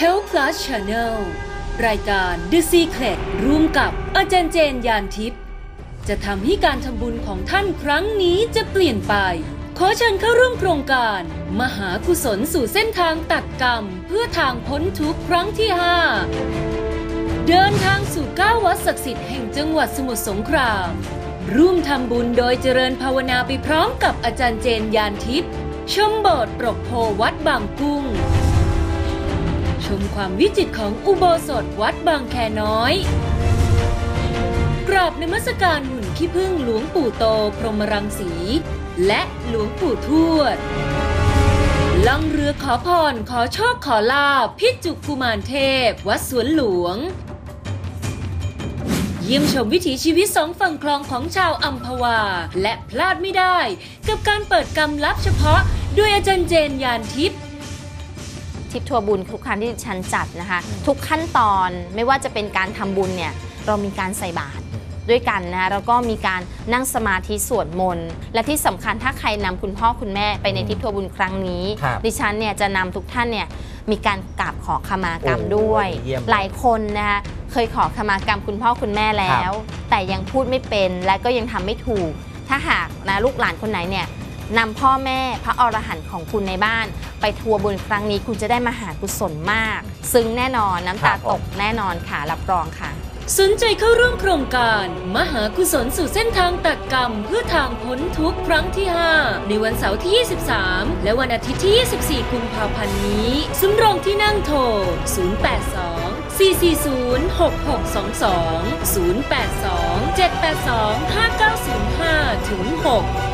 Health Plus Channel รายการ The Secret ร่วมกับอาจารย์เจนยานทิพย์จะทำให้การทำบุญของท่านครั้งนี้จะเปลี่ยนไป ขอเชิญเข้าร่วมโครงการ มหากุศลสู่เส้นทางตัดกรรม เพื่อทางพ้นทุกข์ครั้งที่ 5 เดินทางสู่เก้าวัดศักดิ์สิทธิ์แห่งจังหวัดสมุทรสงคราม ร่วมทำบุญโดยเจริญภาวนาไปพร้อมกับอาจารย์เจนยานทิพย์ชมโบสถ์ปรกโพวัดบางกุ้ง มความวิจิตรของอุโบสถวัดบางแคน้อย กราบนมัสการหุ่นขี้พึ่งหลวงปู่โตพรหมรังสี และหลวงปู่ทวด ล่องเรือขอพรขอโชคขอลาภพิจุกกุมารเทพ วัดสวนหลวง เยี่ยมชมวิถีชีวิตสองฝั่งคลองของชาวอัมพวา และพลาดไม่ได้ กับการเปิดกรรมลับเฉพาะด้วยอาจารย์เจนยานทิพย์ ทริปทัวร์บุญทุกครั้งที่ดิฉันจัดนะคะ ทุกขั้นตอนไม่ว่าจะเป็นการทำบุญเนี่ยเรามีการใส่บาตรด้วยกันนะคะแล้วก็มีการนั่งสมาธิสวดมนต์และที่สำคัญถ้าใครนำคุณพ่อคุณแม่ไปในทริปทัวร์บุญครั้งนี้ครับดิฉันเนี่ยจะนำทุกท่านเนี่ยมีการกราบขอขมากรรมโอ้ด้วยเยี่ยมหลายคนนะคะเคยขอขมากรรมคุณพ่อคุณแม่แล้ว แต่ยังพูดไม่เป็นและก็ยังทำไม่ถูก ถ้าหากนะลูกหลานคนไหนเนี่ย นำพ่อแม่พระอรหันต์ของคุณในบ้าน ไปทัวร์บุญครั้งนี้คุณจะได้มหากุศลมาก ซึ้งแน่นอนน้ำตาครับผมตกแน่นอนค่ะรับรองค่ะ สนใจเข้าร่วมโครงการ มหากุศลสู่เส้นทางตัดกรรม เพื่อทางพ้นทุกข์ครั้งที่ 5 ในวันเสาร์ที่ 23 และวันอาทิตย์ที่ 24 กุมภาพันธ์นี้สำรองที่นั่งโทร 082 440 6622